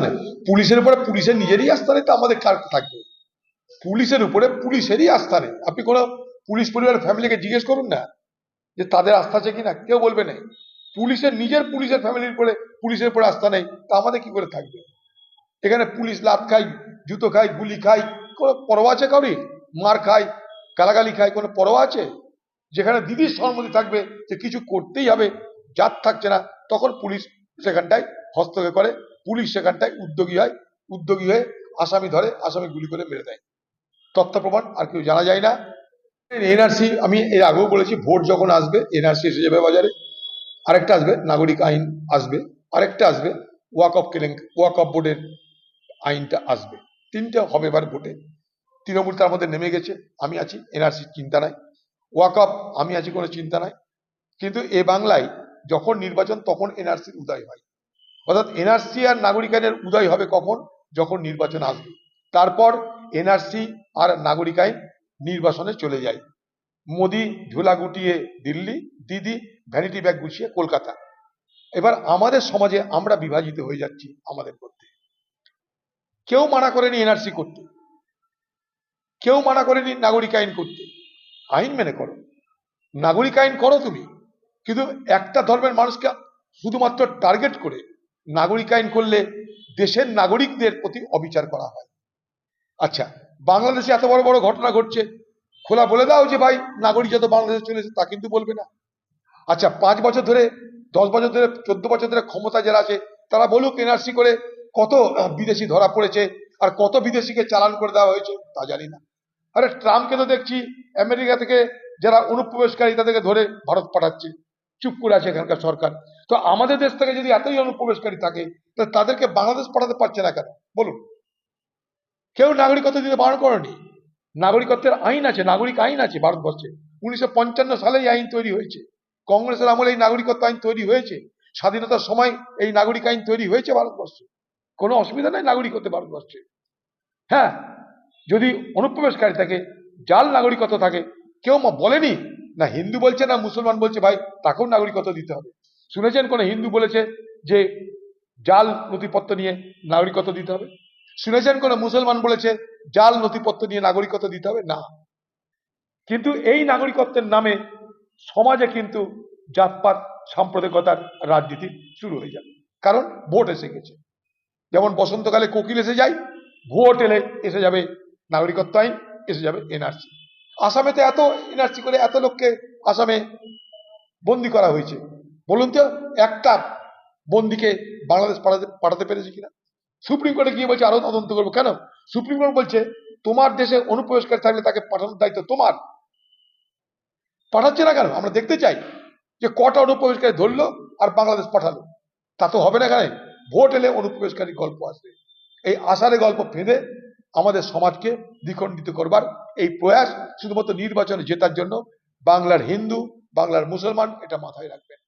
আস্থা নেই। পুলিশের উপরে পুলিশের নিজেরই আস্থা নেই, তো আমাদের কার থাকবে? পুলিশের উপরে পুলিশেরই আস্থা নেই। আপনি কোনো পুলিশ পরিবারের ফ্যামিলিকে জিজ্ঞেস করুন না যে তাদের আস্থা আছে কিনা, কেউ বলবে না। পুলিশের নিজের পুলিশের ফ্যামিলির উপরে পুলিশের উপরে আস্থা নেই, তা আমাদের কি করে থাকবে? এখানে পুলিশ লাত খায়, জুতো খায়, গুলি খায়, কোনো পরোয়া আছে কাউরি মার খায়, গালাগালি খায়, কোনো পরোয়া আছে? যেখানে দিদির সম্মতি থাকবে যে কিছু করতেই হবে যার থাকছে না, তখন পুলিশ সেখানটায় হস্তক্ষেপ করে। পুলিশ সেখানটায় উদ্যোগী হয়, উদ্যোগী হয়ে আসামি ধরে, আসামি গুলি করে মেরে দেয়। তথ্য প্রমাণ আর কেউ জানা যায় না। এনআরসি, আমি এর আগেও বলেছি, ভোট যখন আসবে, এনআরসি এসে যাবে বাজারে। আরেকটা আসবে, নাগরিক আইন আসবে। আরেকটা আসবে, ওয়াক অফ কেলেঙ্ক, ওয়াক অফ বোর্ডের আইনটা আসবে। তিনটা হবে এবার ভোটে। তৃণমূল তার মধ্যে নেমে গেছে, আমি আছি এনআরসি চিন্তা নাই। ওয়াক অফ, আমি আছি কোনো চিন্তা নাই। কিন্তু এ বাংলায় যখন নির্বাচন, তখন এনআরসির উদয় হয়। অর্থাৎ এনআরসি আর নাগরিক আইনের উদয় হবে কখন? যখন নির্বাচন আসবে। তারপর এনআরসি আর নাগরিক আইন নির্বাচনে চলে যায়। মোদি ঝোলা গুটিয়ে দিল্লি, দিদি ভ্যানিটি ব্যাগ গুছিয়ে কলকাতা। এবার আমাদের সমাজে আমরা বিভাজিত হয়ে যাচ্ছি আমাদের মধ্যে। কেউ মানা করেনি এনআরসি করতে। কেউ মানা করেনি নাগরিক আইন করতে। আইন মেনে করো। নাগরিক আইন করো তুমি। কিন্তু একটা ধর্মের মানুষকে শুধুমাত্র টার্গেট করে নাগরিক আইন করলে দেশের নাগরিকদের প্রতি অবিচার করা হয়। আচ্ছা বাংলাদেশে এত বড় বড় ঘটনা ঘটছে, খোলা বলে দাও যে ভাই, নাগরিক যত বাংলাদেশে চলেছে তা কিন্তু বলবে না। আচ্ছা পাঁচ বছর ধরে, দশ বছর ধরে, চোদ্দ বছর ধরে ক্ষমতা যারা আছে, তারা বলুক এনআরসি করে কত বিদেশি ধরা পড়েছে আর কত বিদেশিকে চালান করে দেওয়া হয়েছে, তা জানি না। আরে, ট্রাম্পকে তো দেখছি, আমেরিকা থেকে যারা অনুপ্রবেশকারী তাদেরকে ধরে ভারত পাঠাচ্ছে। চুপ করে আছে এখানকার সরকার। তো আমাদের দেশ থেকে যদি এতই অনুপ্রবেশকারী থাকে তাহলে তাদেরকে বাংলাদেশ পাঠাতে পারছে না কেন? বলুন। কেউ নাগরিকত্ব দিতে বারণ করেনি? নাগরিকত্বের আইন আছে, নাগরিক আইন আছে ভারতবর্ষে। উনিশশো পঞ্চান্ন সালে এই আইন তৈরি হয়েছে। কংগ্রেসের আমলে এই নাগরিকত্ব আইন তৈরি হয়েছে। স্বাধীনতার সময় এই নাগরিক আইন তৈরি হয়েছে ভারতবর্ষে। কোনো অসুবিধা নেই নাগরিক হতে ভারতবর্ষে। হ্যাঁ যদি অনুপ্রবেশকারী থাকে, জাল নাগরিকত্ব থাকে, কেউ বলেনি? না হিন্দু বলছে, না মুসলমান বলছে, ভাই, তাকেও নাগরিকত্ব দিতে হবে। শুনেছেন কোন হিন্দু বলেছে যে জাল নথিপত্র নিয়ে নাগরিকত্ব দিতে হবে? শুনেছেন কোন মুসলমান বলেছে জাল নথিপত্র নিয়ে নাগরিকত্ব দিতে হবে? না। কিন্তু এই নাগরিকত্বের নামে সমাজে কিন্তু জাতপাত, সাম্প্রদায়িকতার রাজনীতি শুরু হয়ে যাবে। কারণ ভোট এসে গেছে। যেমন বসন্তকালে কোকিল এসে যায়, ভোট এলে এসে যাবে নাগরিকত্ব আইন, এসে যাবে এনআরসি। আসামে তো এত এনআরসি করে এত লোককে আসামে বন্দি করা হয়েছে। বলুন তো, একটা বন্দিকে বাংলাদেশ পাঠাতে পেরেছে কিনা? সুপ্রিম কোর্টে গিয়ে বলছে, আরও তদন্ত করব। কেন? সুপ্রিম কোর্ট বলছে, তোমার দেশে অনুপ্রবেশকারী থাকলে তাকে পাঠানোর দায়িত্ব তোমার। পাঠাচ্ছে না কেন? আমরা দেখতে চাই যে কটা অনুপ্রবেশকারী ধরলো আর বাংলাদেশ পাঠালো। তা তো হবে না কেন ভোট এলে অনুপ্রবেশকারী গল্প আসবে। এই আষাঢ়ে গল্প ফেঁদে আমাদের সমাজকে দ্বিখণ্ডিত করবার এই প্রয়াস শুধুমাত্র নির্বাচনে জেতার জন্য বাংলার হিন্দু, বাংলার মুসলমান এটা মাথায় রাখবেন।